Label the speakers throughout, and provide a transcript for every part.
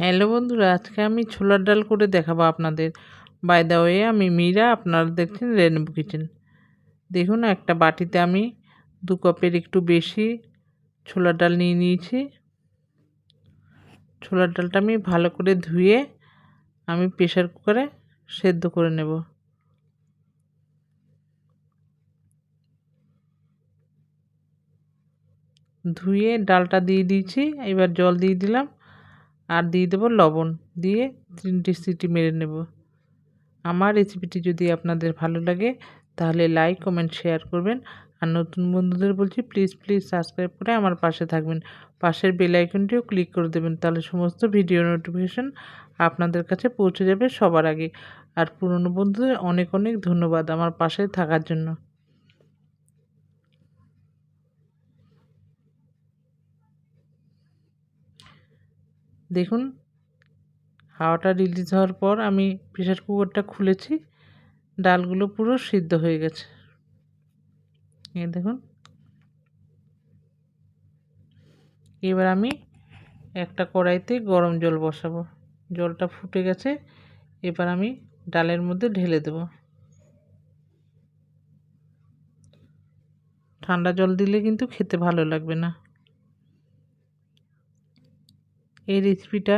Speaker 1: Hello বন্ধুরা, আজকে আমি ছোলার ডাল করে দেখাবো আপনাদের। বাই দা ওয়ে আমি মীরা, আপনারা দেখছেন রেনবো কিচেন দেখুন, একটা বাটিতে আমি দু কাপের একটু বেশি ছোলার ডাল নিয়ে নিয়েছি। ছোলার ডালটা আমি ভালো করে ধুয়ে আমি প্রেশার কুকারে সেদ্ধ করে নেব। ধুয়ে ডালটা দিয়ে দিয়েছি, এবার জল দিয়ে দিলাম। আর দিয়ে দেবো লবণ। দিয়ে তিনটি সিটি মেরে নেব। আমার রেসিপিটি যদি আপনাদের ভালো লাগে, তাহলে লাইক কমেন্ট শেয়ার করবেন। আর নতুন বন্ধুদের বলছি প্লিজ প্লিজ সাবস্ক্রাইব করে আমার পাশে থাকবেন। পাশের বেল আইকনটিও ক্লিক করে দেবেন, তাহলে সমস্ত ভিডিও নোটিফিকেশান আপনাদের কাছে পৌঁছে যাবে সবার আগে। আর পুরনো বন্ধুদের অনেক অনেক ধন্যবাদ আমার পাশে থাকার জন্য। দেখুন, হাওয়াটা রিলিজ হওয়ার পর আমি প্রেশার কুকারটা খুলেছি, ডালগুলো পুরো সিদ্ধ হয়ে গেছে। এই দেখুন। এবার আমি একটা কড়াইতে গরম জল বসাবো। জলটা ফুটে গেছে, এবার আমি ডালের মধ্যে ঢেলে দেব। ঠান্ডা জল দিলে কিন্তু খেতে ভালো লাগবে না। এই রেসিপিটা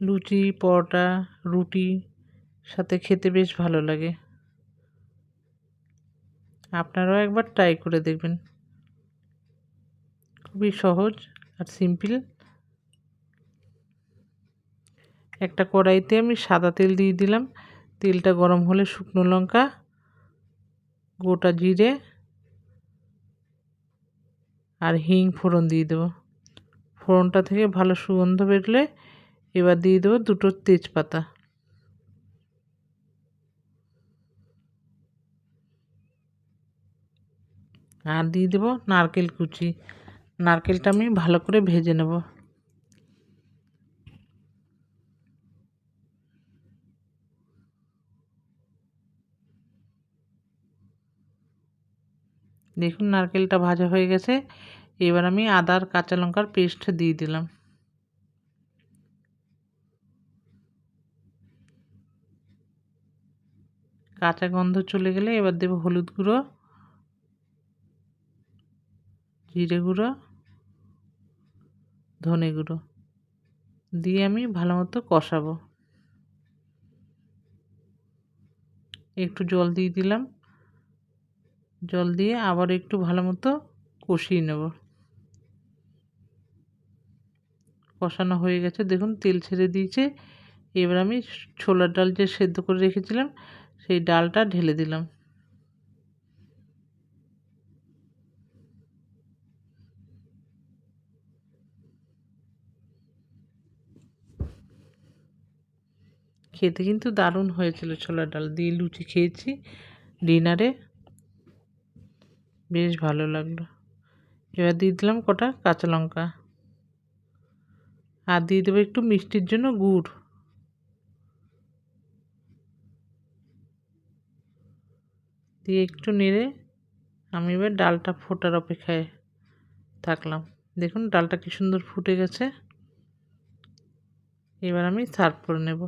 Speaker 1: লুচি, পরোটা, রুটি, সাথে খেতে বেশ ভালো লাগে। আপনারাও একবার ট্রাই করে দেখবেন। খুবই সহজ আর সিম্পল একটা কড়াইতে আমি সাদা তেল দিয়ে দিলাম। তেলটা গরম হলে শুকনো লঙ্কা, গোটা জিরে আর হিং ফোড়ন দিয়ে দেবো। ফোড়নটা থেকে ভালো সুগন্ধ বেরলে এবার দিয়ে দেবো দুটো তেজপাতা। আর দিয়ে দেবো নারকেল কুচি। নারকেলটা আমি ভালো করে ভেজে নেব। দেখুন নারকেলটা ভাজা হয়ে গেছে। এবার আমি আদার কাঁচা লঙ্কার পেস্ট দিয়ে দিলাম। কাঁচা গন্ধ চলে গেলে এবার দেবো হলুদ গুঁড়ো, জিরে গুঁড়ো, ধনে গুঁড়ো দিয়ে আমি ভালো মতো কষাবো। একটু জল দিয়ে দিলাম। জল দিয়ে আবার একটু ভালো মতো কষিয়ে নেব। কষানো হয়ে গেছে। দেখুন, তেল ছেড়ে দিয়েছে। এবার আমি ছোলার ডাল যে সেদ্ধ করে রেখেছিলাম, সেই ডালটা ঢেলে দিলাম। খেতে কিন্তু দারুণ হয়েছিল ছোলার ডাল। দিয়ে লুচি খেয়েছি ডিনারে। বেশ ভালো লাগল। এবার দিয়ে দিলাম কটা কাঁচা লঙ্কা। আর দিয়ে দেবো একটু মিষ্টির জন্য গুড়। দিয়ে একটু নেড়ে আমি এবার ডালটা ফোটার অপেক্ষায় থাকলাম। দেখুন ডালটা কি সুন্দর ফুটে গেছে। এবার আমি সার্ভ করে নেব।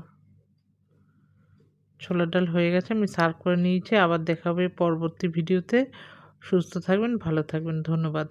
Speaker 1: ছোলার ডাল হয়ে গেছে, আমি সার্ভ করে নিয়েছি। আবার দেখাবে পরবর্তী ভিডিওতে। সুস্থ থাকবেন, ভালো থাকবেন। ধন্যবাদ।